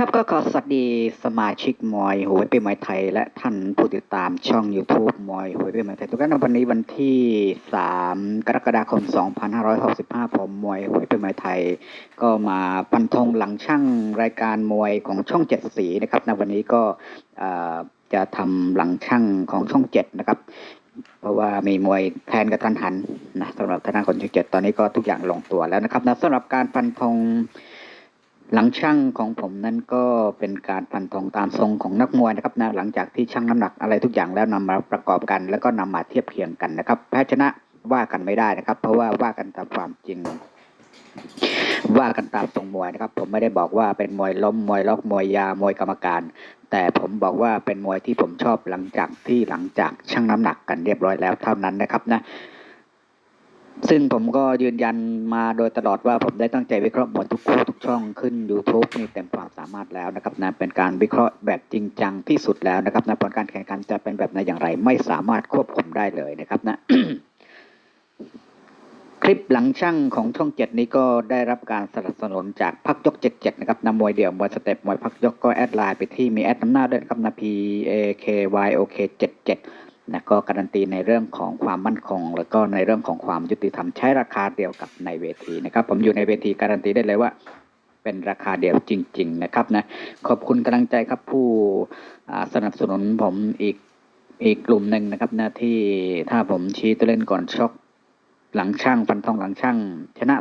ครับก็ขอสวัสดีสมาชิกมวยหัวเป้มวยไทย และท่านผู้ติดตามช่อง YouTube มวยหัวเป้มวยไทย ทุกท่านวันนี้วันที่ 3 กรกฎาคม 2565 ผมมวยหัวเป้มวยไทย ก็มาปันธงหลังช่างรายการมวยของช่องเจ็ดสีนะครับในวันนี้ก็จะทำหลังช่างของช่องเจ็ดนะครับเพราะว่ามีมวยแทนกับทันหันนะสำหรับทางด้านคนช่องเจ็ดตอนนี้ก็ทุกอย่างลงตัวแล้วนะครับนะสำหรับการฟันธง หลังช่างของผมนั้นก็เป็นการพันธงตามทรงของนักมวยนะครับนะหลังจากที่ชั่งน้ำหนักอะไรทุกอย่างแล้วนำมาประกอบกัน แล้วก็นำมาเทียบเคียงกันนะครับ แพ้ชนะว่ากันไม่ได้นะครับ เพราะว่าว่ากันตามความจริง ว่ากันตามทรงมวยนะครับ ผมไม่ได้บอกว่าเป็นมวยล้มมวยล็อกมวยยามวยกรรมการ แต่ผมบอกว่าเป็นมวยที่ผมชอบหลังจากที่หลังจากชั่งน้ำหนักกันเรียบร้อยแล้วเท่านั้นนะครับนะ ซึ่งผมก็ยืนยันมาโดยตลอดว่าผมได้ตั้งใจวิเคราะห์หมดทุกคู่ทุกช่องขึ้น YouTube นี่เต็มความสามารถแล้วนะครับนะเป็นการวิเคราะห์แบบจริงจังที่สุดแล้วนะครับนะผลการแข่งขันจะเป็นแบบไหนอย่างไร ไม่สามารถควบคุมได้เลยนะครับนะคลิปหลังช่างของช่องเจ็ดนี้ก็ได้รับการสนับสนุนจากพักยกเจ็ดเจ็ดนะครับนำมวยเดี่ยวมวยสเต็ปมวยพักยกก็แอดไลน์ไปที่มีแอดน้ำหน้าด้วยนะครับนะ P A K Y O K เจ็ดเจ็ด นะก็การันตีในเรื่องของความมั่นคง แล้วก็ในเรื่องของความยุติธรรมใช้ราคาเดียวกับในเวทีนะครับ ผมอยู่ในเวทีการันตีได้เลยว่า เป็นราคาเดียวจริง ๆ นะครับนะขอบคุณกำลังใจครับผู้สนับสนุนผมอีกอีกกลุ่มหนึ่งนะครับนะที่ถ้าผมชี้ตัวเล่นก่อนช็อกหลังช่างฟันทองหลังช่างชนะ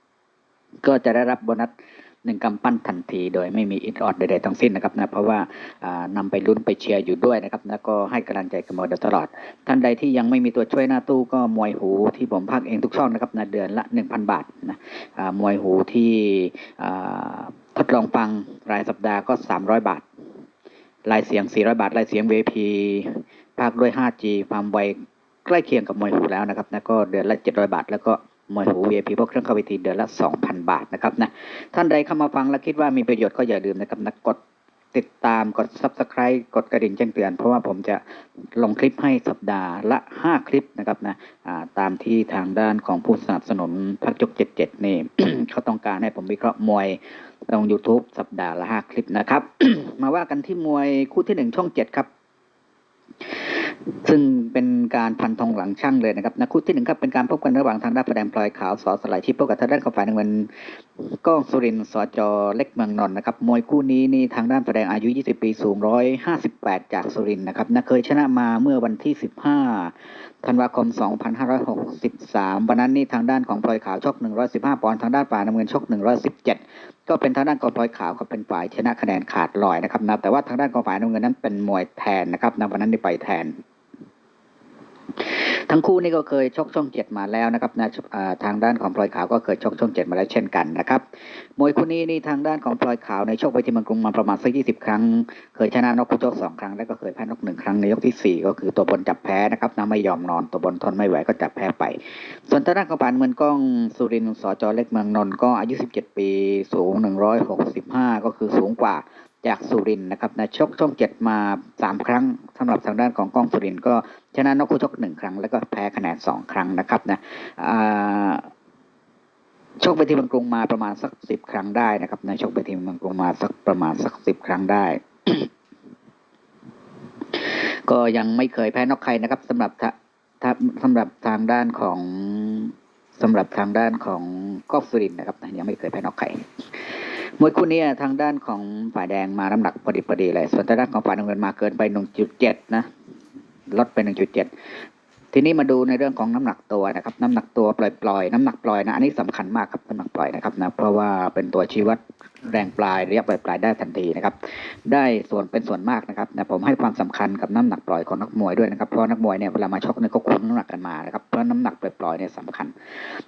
4-0 ก็จะได้รับโบนัส หนึ่งกำปั้นทันทีโดยไม่มีอิดออดใดๆทั้งสิ้นนะครับนะเพราะว่าอ่านำไปลุ้นไปเชียร์อยู่ด้วยนะครับแล้วก็ให้กำลังใจกันมาโดยตลอด ท่านใดที่ยังไม่มีตัวช่วยหน้าตู้ก็มวยหูที่ผมพักเองทุกช่องนะครับนะเดือนละ 1,000 บาทนะมวยหูที่ทดลองฟังรายสัปดาห์ก็ 300 บาทลายเสียง 400 บาทลายเสียง VP ภาคด้วย 5G ความไวใกล้เคียงกับมวยหูแล้วนะครับนะก็เดือนละ 700 บาท แล้วก็ มวยหู VIP พวกเครื่องเข้าเวทีเดือนละ 2,000 บาทนะครับนะท่านใดเข้ามาฟังและคิดว่ามีประโยชน์ก็อย่าลืมนะครับนะกดติดตามกด Subscribe กดกระดิ่งแจ้งเตือน เพราะว่าผมจะลงคลิปให้สัปดาห์ละ 5 คลิปนะครับนะาตามที่ทางด้านของผู้สนับสนุนพักยก77 นี่ เขาต้องการให้ผมวิเคราะห์มวยลง YouTube สัปดาห์ละ 5 คลิปนะครับ มาว่ากันที่มวยคู่ที่ 1 ช่อง 7 ครับ ซึ่งเป็นการพันธงหลังช่างเลยนะครับนะคู่ที่หนึ่งครับเป็นการพบกันระหว่างทางด้านแสดงพลอยขาวสอสลายชิปพบกับทางด้านของฝ่ายน้ำเงินก้องสุรินทร์สจเล็กเมืองนนท์นะครับมวยคู่นี้นี่ทางด้านแสดงอายุ 20 ปีสูง 158 จากสุรินทร์นะครับนะเคยชนะมาเมื่อวันที่ 15 ธันวาคม 2563 วันนั้นนี่ทางด้านของพลอยขาวชก 115 ปอนด์ทางด้านฝ่ายน้ำเงินชก 117 ก็เป็นทางด้านกองพลอยขาวครับเป็นฝ่ายชนะคะแนนขาดลอยนะครับนะแต่ว่าทางด้านกองฝ่ายน้ำเงินนั้นเป็นมวยแทนนะครับนะวันนั้นได้ไปแทน ทั้งคู่นี่ก็เคยชกช่องเจ็ดมาแล้วนะครับนะทางด้านของพลอยขาวก็เคยชกช่องเจ็ดมาแล้วเช่นกันนะครับมวยคู่นี้นี่ทางด้านของพลอยขาวในชกไปที่เมืองกรุงมาประมาณสักยี่สิบครั้ง เคยชนะนกคู่ชกสองครั้ง แล้วก็เคยแพ้นกหนึ่งครั้งในยกที่สี่ก็คือตัวบนจับแพ้นะครับนะไม่ยอมนอนตัวบนทนไม่ไหวก็จับแพ้ไป ส่วนทางด้านของปานเมืองกล้องสุรินทร์สจเล็กเมืองนนท์ก็อายุ17ปีสูง165ก็คือสูงกว่าจากสุรินทร์นะครับนะชกช่องเจ็ดมา3ครั้งสำหรับทางด้านของกล้องสุรินก็ ชนะนกคู่ชก1ครั้ง แล้วก็แพ้คะแนน2ครั้งนะครับนะชกไปที่มืองกรุงมาประมาณสักสิบครั้งได้นะครับนะชกไปที่มืองกรุงมาสักประมาณสักสิบครั้งได้ ก็ยังไม่เคยแพ้นอกใครนะครับสำหรับสำหรับทางด้านของสำหรับทางด้านของกอฟรินนะครับยังไม่เคยแพ้นอกใครมวยคู่นี้ทางด้านของฝ่ายแดงมาน้ำหนักพอดีพอดีเลย ส่วนทางด้านของฝ่ายน้ำเงินมาเกินไป 1.7 นะ ลดไป 1.7 ทีนี้มาดูในเรื่องของน้ำหนักตัวนะครับ น้ำหนักตัวปล่อยๆ น้ำหนักปล่อยนะอันนี้สำคัญมากครับน้ำหนักปล่อยนะครับนะเพราะว่าเป็นตัวชี้วัดแรงปลายระยะปลายๆได้ทันทีนะครับ ได้ส่วนเป็นส่วนมากนะครับนะผมให้ความสำคัญกับน้ำหนักปล่อยของนักมวยด้วยนะครับเพราะนักมวยเนี่ยเวลามาชกเนี่ยก็คุมน้ำหนักกันมานะครับเพราะน้ำหนักปล่อยๆเนี่ยสำคัญ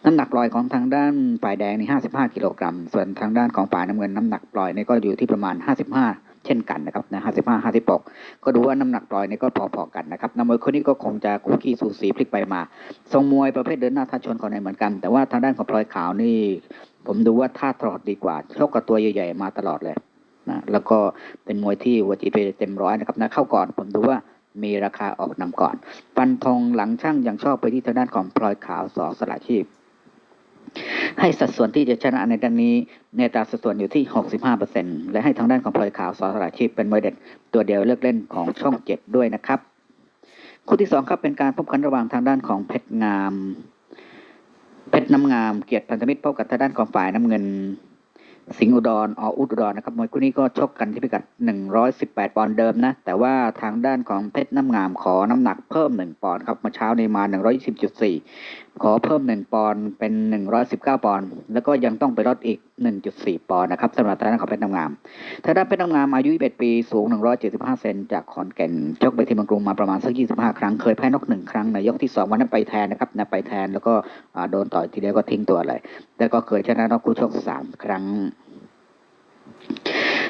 น้ำหนักปล่อยของทางด้านฝ่ายแดงนี่55กิโลกรัมส่วนทางด้านของฝ่ายน้ำเงินน้ำหนักปล่อยเนี่ยก็อยู่ที่ประมาณ 55 เช่นกันนะครับนะ55 56ก็ดูว่าน้ำหนักปล่อยนี่ก็พอๆกันนะครับนักมวยคนนี้ก็คงจะคู่ขี้สูสีพลิกไปมาทรงมวยประเภทเดินหน้าท่าชนคนไหนเหมือนกัน แต่ว่าทางด้านของพลอยขาวนี่ ผมดูว่าท่าตลอดดีกว่าชกกับตัวใหญ่ๆมาตลอดเลยนะแล้วก็เป็นมวยที่วัจีไปเต็มร้อยนะครับนะเข้าก่อนผมดูว่ามีราคาออกนำก่อนฟันธงหลังช่างยังชอบไปที่ทางด้านของพลอยขาวสอสละชีพ ให้สัดส่วนที่จะชนะในด้านนี้ในตาสัดส่วนอยู่ที่ 65%และให้ทางด้านของพลอยขาวสอสราชีพเป็นมวยเด็ดตัวเดียวเลือกเล่นของช่องเจ็ดด้วยนะครับ คู่ที่สองครับเป็นการพบกันระหว่างทางด้านของเพชรงาม เพชรน้ำงามเกียรติพันธมิตรพบกับทางด้านของฝ่ายน้ำเงิน สิงห์อุดรออุดรนะครับมวยคู่นี้ก็ชกกันที่พิกัด 118 ปอนด์เดิมนะ แต่ว่าทางด้านของเพชรน้ำงามขอน้ำหนักเพิ่ม 1 ปอนด์ครับเมื่อเช้านี้มา 120.4 ขอเพิ่ม 1 ปอนด์เป็น 119 ปอนด์แล้วก็ยังต้องไปลดอีก 1.4 ปอนด์นะครับสำหรับทางด้านของเพชรน้ำงามทางด้านเพชรน้ำงามอายุ 21 ปีสูง 175 เซนจากขอนแก่นชกไปที่เมืองกรุงมาประมาณสัก 25 ครั้งเคยแพ้นกหนึ่งครั้งในยกที่ 2 วันนั้นไปแทนนะครับนะไปแทนแล้วก็โดนต่อยทีเดียวก็ทิ้งตัวเลยแล้วก็เคยชนะนกคู่ชก 3 ครั้ง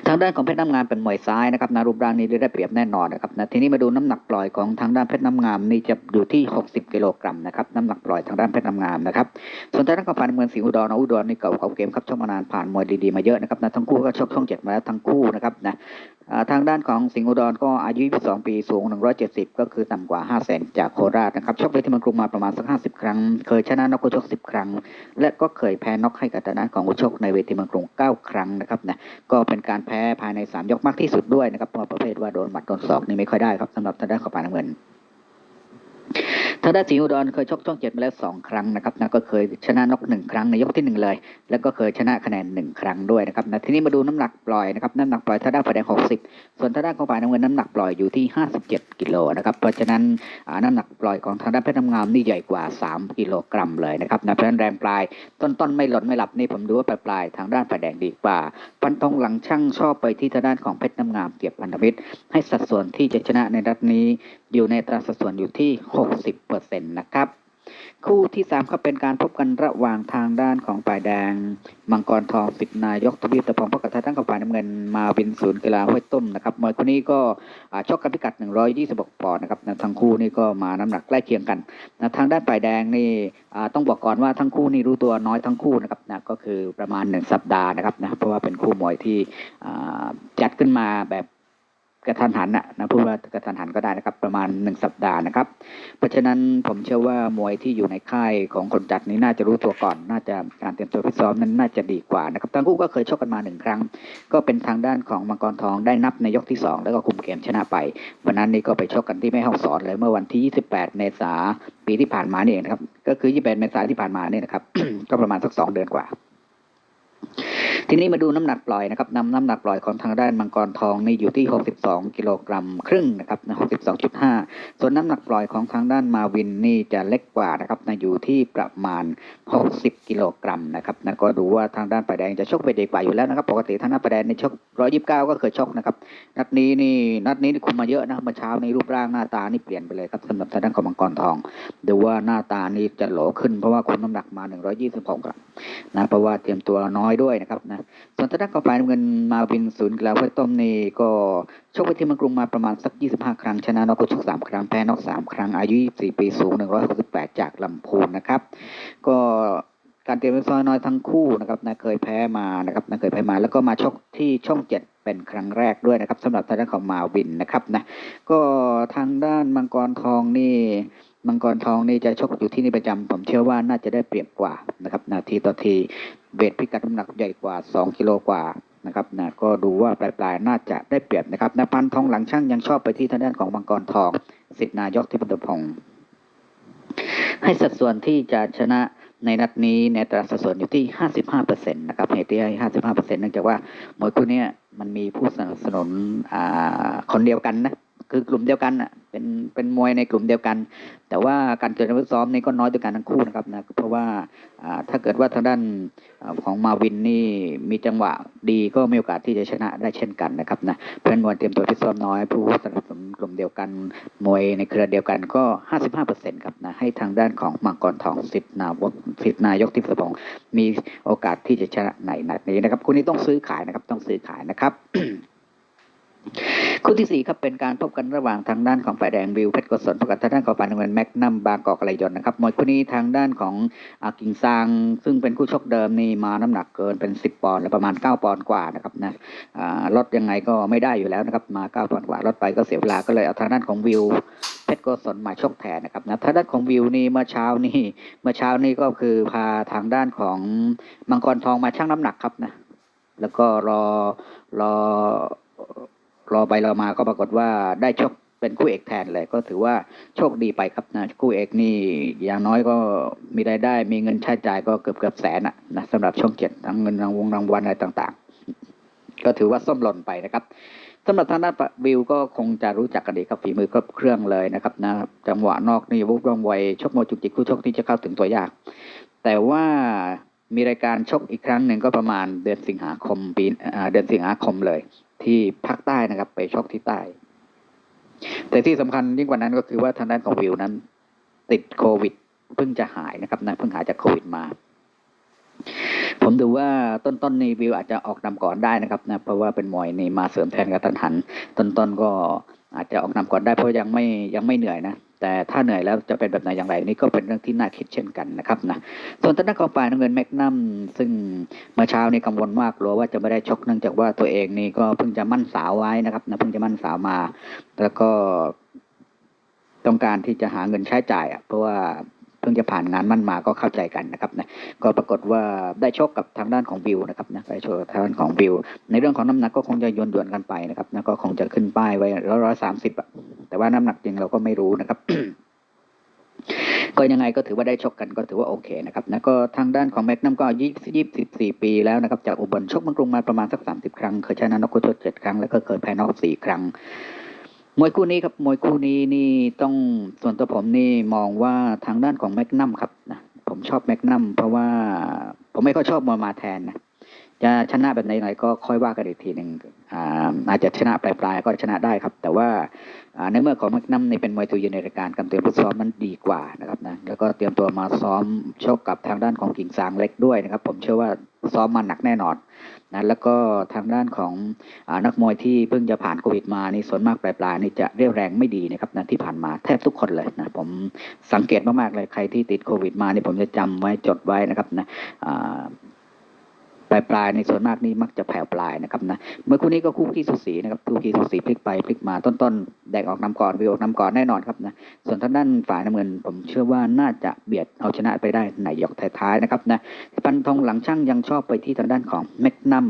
ทางด้านของเพชรน้ำงามเป็นมวยซ้ายนะครับนารูปร่างนี้ได้เปรียบแน่นอนนะครับนะทีนี้มาดูน้ำหนักปล่อยของทางด้านเพชรน้ำงามนี่จะอยู่ที่ 60 กิโลกรัมนะครับน้ำหนักปล่อยทางด้านเพชรน้ำงามนะครับส่วนทางด้านของฝ่ายน้ำเงินสิงห์อุดรนะอุดรนี่เก่าเขาเกมครับชกมานานผ่านมวยดีๆมาเยอะนะครับนะทั้งคู่ก็ชกช่องเจ็ดมาแล้วทั้งคู่นะครับนะ ทางด้านของสิงห์อุดรก็อายุ 22 ปีสูง 170 ก็คือต่ำกว่า 5 0 0 0 0จากโคราชนะครับชกเวที่มังกรุงมาประมาณสัก 50 ครั้ง เคยชนะนกคู่ชก 10 ครั้ง และก็เคยแพ้นกให้กับทางด้านของคู่ชกในเวทีมังกรุง 9 ครั้งนะครับนะก็เป็นการแพ้ภายใน 3 ยกมากที่สุดด้วยนะครับเพราะประเภทว่าโดนหมัดโดนศอกนี่ไม่ค่อยได้ครับสำหรับทางด้านของปานเงิน ทางด้านสีอุดรเคยชกช่องเจ็ดมาแล้วสองครั้งนะครับนะก็เคยชนะนกหนึ่งครั้งในยกที่หนึ่งเลย แล้วก็เคยชนะคะแนนหนึ่งครั้งด้วยนะครับนะทีนี้มาดูน้ำหนักปล่อยนะครับน้ำหนักปล่อยทางด้านฝ่ายแดงหกสิบส่วนทางด้านของฝ่ายน้ำเงินน้ำหนักปล่อยอยู่ที่ห้าสิบเจ็ดกิโลนะครับเพราะฉะนั้นน้ำหนักปล่อยของทางด้านเพชรน้ำงามนี่ใหญ่กว่าสามกิโลกรัมเลยนะครับนะเพราะฉะนั้นแรงปลายต้นต้นๆไม่หล่นไม่หลับนี่ผมดูว่าปลายปลายทางด้านฝ่ายแดงดีกว่าฟันธงหลังช่างชอบไปที่ทางด้านของเพชรน้ำงามเกียรติพันธมิตรให้สัดส่วนที่จะชนะในนัดนี้ อยู่ในอัตราสัดส่วนอยู่ที่ 60%นะครับ คู่ที่สามครับเป็นการพบกันระหว่างทางด้านของฝ่ายแดง มังกรทองสิทธนายกทวีปตะพองพบกับทางด้านของฝ่ายน้ำเงินมาวินศูนย์กีฬาห้วยต้มนะครับมวยคู่นี้ก็ชกกันพิกัด 126ปอนด์นะครับทั้งคู่นี่ก็มาน้ำหนักใกล้เคียงกันนะทางด้านฝ่ายแดงนี่ต้องบอกก่อนว่าทั้งคู่นี่รู้ตัวน้อยทั้งคู่นะครับนะก็คือประมาณ 1 สัปดาห์นะครับนะเพราะว่าเป็นคู่มวยที่จัดขึ้นมาแบบ กระทันหันนะนะพูดว่ากระทันหันก็ได้นะครับ ประมาณ1สัปดาห์นะครับ เพราะฉะนั้นผมเชื่อว่ามวยที่อยู่ในค่ายของคนจัดนี้น่าจะรู้ตัวก่อน น่าจะการเตรียมตัวฟิซ้อมนั้นน่าจะดีกว่านะครับทั้งคู่ก็เคยชกกันมาหนึ่งครั้ง ก็เป็นทางด้านของมังกรทองได้นับในยกที่ 2 แล้วก็คุมเกมชนะไปวันนั้นนี่ก็ไปชกกันที่แม่ห้องสอนเลยเมื่อวันที่ 28 เมษาปีที่ผ่านมานี่เองนะครับก็คือ 28 เมษาที่ผ่านมาเนี่ยนะครับก็ประมาณสัก2เดือนกว่า ทีนี้มาดูน้ำหนักปล่อยนะครับนำน้ำหนักปล่อยของทางด้านมังกรทองนี่อยู่ที่ 62 กิโลกรัมครึ่งนะครับนะ62.5 ส่วนน้ำหนักปล่อยของทางด้านมาวินนี่จะเล็กกว่านะครับนะอยู่ที่ประมาณ 60 กิโลกรัมนะครับนะก็ดูว่าทางด้านฝ่ายแดงจะชกไปดีกว่าอยู่แล้วนะครับ ปกติทางด้านฝ่ายแดงในชก 129 ก็เคยชกนะครับ นัดนี้นี่นัดนี้นี่คุมมาเยอะนะเมื่อเช้านี้รูปร่างหน้าตานี่เปลี่ยนไปเลยครับสำหรับทางด้านของมังกรทอง ดูว่าหน้าตานี่จะโหลขึ้นเพราะว่าคุมน้ำหนักมา 126ครับนะเพราะว่าเตรียมตัวน้อยด้วยนะครับนะส่วนทางด้านของฝ่ายน้ำเงินมาวินศูนย์กีฬาห้วยต้มนี่ก็ชกไปที่เมืองกรุงมาประมาณสัก 25 ครั้ง ชนะนอกก็ชก3ครั้งแพ้นอก3ครั้งอายุ 24 ปีสูง 168 จากลำพูนนะครับ ก็การเตรียมซ้อมน้อยทั้งคู่นะครับนะเคยแพ้มานะครับนะเคยแพ้มาแล้วก็มาชกที่ช่องเจ็ดเป็นครั้งแรกด้วยนะครับสำหรับทางด้านของมาวินนะครับนะก็ทางด้านมังกรทองนี่มังกรทองนี่จะชกอยู่ที่นี่ประจำผมเชื่อว่าน่าจะได้เปรียบกว่านะครับนาทีต่อที เวทพิกัดน้ำหนักใหญ่กว่า 2 กิโลกว่านะครับนะก็ดูว่าปลายๆน่าจะได้เปรียบนะครับนะพันทองหลังช่างยังชอบไปที่ทางด้านของมังกรทองสิทธินายกที่ปตพงศ์ให้สัดส่วนที่จะชนะในนัดนี้ในตราสัดส่วนอยู่ที่ 55%นะครับเหตุที่ให้ 55%เนื่องจากว่ามวยคู่นี้มันมีผู้สนับสนุนอ่าคนเดียวกันนะ คือกลุ่มเดียวกันอะเป็นเป็นมวยในกลุ่มเดียวกัน แต่ว่าการเกิดการฝึกซ้อมนี่ก็น้อยด้วยกันทั้งคู่นะครับนะเพราะว่าถ้าเกิดว่าทางด้านของมาวินนี่มีจังหวะดีก็มีโอกาสที่จะชนะได้เช่นกันนะครับนะเพราะฉะนั้นมวยเตรียมตัวฟิตซ้อมน้อย ผู้สนับสนุนกลุ่มเดียวกันมวยในเครือเดียวกันก็ 55%ครับนะให้ทางด้านของมังกรทองสิทธิ์นาวกสิทธนายกทิพย์สมงมีโอกาสที่จะชนะในนัดนี้นะครับคู่นี้ต้องซื้อขายนะครับต้องซื้อขายนะครับ คู่ที่สี่ครับเป็นการพบกันระหว่างทางด้านของฝ่ายแดงวิวเพชรกศลพบกับทางด้านของฝ่ายน้ำเงินแม็กนัมบางกอกอะไรยนนะครับมวยคู่นี้ทางด้านของอากิงซางซึ่งเป็นคู่ชกเดิมนี่มาน้ำหนักเกินเป็น 10 ปอนด์และประมาณ 9 ปอนด์กว่านะครับนะลดยังไงก็ไม่ได้อยู่แล้วนะครับมา9ปอนด์กว่าลดไปก็เสียเวลาก็เลยเอาทางด้านของวิวเพชรกศลมาชกแทนนะครับนะทางด้านของวิวนี่เมื่อเช้านี่เมื่อเช้านี่ก็คือพาทางด้านของมังกรทองมาชั่งน้ำหนักครับนะแล้วก็รอรอ รอไปรอมาก็ปรากฏว่าได้ชกเป็นคู่เอกแทนเลยก็ถือว่าโชคดีไปครับนะคู่เอกนี่อย่างน้อยก็มีรายได้มีเงินใช้จ่ายก็เกือบเกือบแสนอะนะสำหรับช่องเจ็ดทั้งเงินรางวงรางวัลอะไรต่างๆ ก็ถือว่าส้มหล่นไปนะครับสำหรับทางด้านวิวก็คงจะรู้จักกันดีครับฝีมือครบเครื่องเลยนะครับนะจังหวะนอกนี่วุบว่องไวชกมวยจุกจิกคู่ชกที่จะเข้าถึงตัวยาก แต่ว่ามีรายการชกอีกครั้งหนึ่งก็ประมาณเดือนสิงหาคมปีเดือนสิงหาคมเลย ที่ภาคใต้นะครับ ไปชกที่ใต้ แต่ที่สำคัญยิ่งกว่านั้นก็คือว่าทางด้านของวิวนั้น ติดโควิดเพิ่งจะหายนะครับนะเพิ่งหายจากโควิดมา ผมดูว่าต้นๆนี้วิวอาจจะออกนำก่อนได้นะครับนะเพราะว่าเป็นมวยนี่มาเสริมแทนกับตันหัน ต้นๆก็อาจจะออกนำก่อนได้เพราะยังไม่ยังไม่เหนื่อยนะ แต่ถ้าเหนื่อยแล้วจะเป็นแบบไหนอย่างไรนี่ก็เป็นเรื่องที่น่าคิดเช่นกันนะครับนะส่วนทางด้านของฝ่ายน้ำเงินแมกนัมซึ่งเมื่อเช้านี่กังวลมากกลัวว่าจะไม่ได้ชกเนื่องจากว่าตัวเองนี่ก็เพิ่งจะมั่นสาวไว้นะครับนะเพิ่งจะมั่นสาวมา แล้วก็ต้องการที่จะหาเงินใช้จ่ายอะเพราะว่าเพิ่งจะผ่านงานมั่นมาก็เข้าใจกันนะครับนะก็ปรากฏว่าได้ชกกับทางด้านของวิวนะครับนะได้ชกทางด้านของวิว ในเรื่องของน้ำหนักก็คงจะโยนด่วนกันไปนะครับนะก็คงจะขึ้นป้ายไว้ร้อยสามสิบอะ แต่ว่าน้ำหนักจริงเราก็ไม่รู้นะครับก็ยังไงก็ถือว่าได้ชกกันก็ถือว่าโอเคนะครับนะก็ทางด้านของแม็กนัมก็ยี่สิบสี่ปีแล้วนะครับ จากอุบลชกมังกรุงมาประมาณสักสามสิบครั้ง เคยชนะนกขุนทดเจ็ดครั้ง แล้วก็เคยแพ้นอกสี่ครั้ง มวยคู่นี้ครับ มวยคู่นี้นี่ต้องส่วนตัวผมนี่มองว่าทางด้านของแมกนัมครับนะผมชอบแมกนัมเพราะว่าผมไม่ค่อยชอบมวยมาแทนนะ จะชนะแบบไหนๆก็ค่อยว่ากันอีกทีหนึ่งอ่าอาจจะชนะปลายๆก็ชนะได้ครับ แต่ว่าในเมื่อของแมกนัมนี่เป็นมวยตัวยืนในรายการการเตรียมฝึกซ้อมนั้นดีกว่านะครับนะแล้วก็เตรียมตัวมาซ้อมโชกกับทางด้านของกิ่งซางเล็กด้วยนะครับ ผมเชื่อว่าซ้อมมาหนักแน่นอนนะแล้วก็ทางด้านของอนักมวยที่เพิ่งจะผ่านโควิดมานี่ส่วนมากปลายๆนี่จะเรียวแรงไม่ดีนะครับนะที่ผ่านมาแทบทุกคนเลยนะผมสังเกตมากๆเลยใครที่ติดโควิดมานี่ผมจะจำไว้จดไว้นะครับนะอ่า ปลายปลายๆในส่วนมากนี่มักจะแผ่วปลายนะครับนะเมื่อคู่นี้ก็คู่ขี้สุสีนะครับคู่ขี้สุสีพลิกไปพลิกมาต้นๆแดงออกนำก่อนวิวออกนำก่อนแน่นอนครับนะส่วนทางด้านฝ่ายน้ำเงิน ผมเชื่อว่าน่าจะเบียดเอาชนะไปได้ในยกท้ายๆนะครับนะปันทองหลังช่างยังชอบไปที่ทางด้านของแมกนัม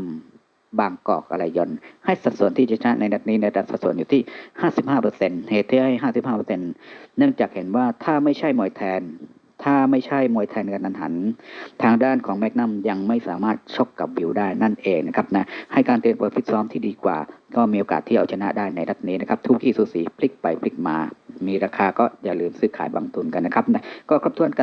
บางกอกอะไรยนให้สัดส่วนที่จะชนะในนัดนี้ในสัดส่วนอยู่ที่ 55%เหตุที่ให้ 55%เนื่องจากเห็นว่าถ้าไม่ใช่มวยแทน ถ้าไม่ใช่มวยแทนกันนันหัน ทางด้านของแมกนัมยังไม่สามารถชกกับบิวได้นั่นเองนะครับนะให้การเตรียมตัวฟิตซ้อมที่ดีกว่า ก็มีโอกาสที่เอาชนะได้ในรัดนี้นะครับทุกที่สูสีพลิกไปพลิกมา มีราคาก็อย่าลืมซื้อขายบางทุนกันนะครับนะก็ครบถ้วนกัน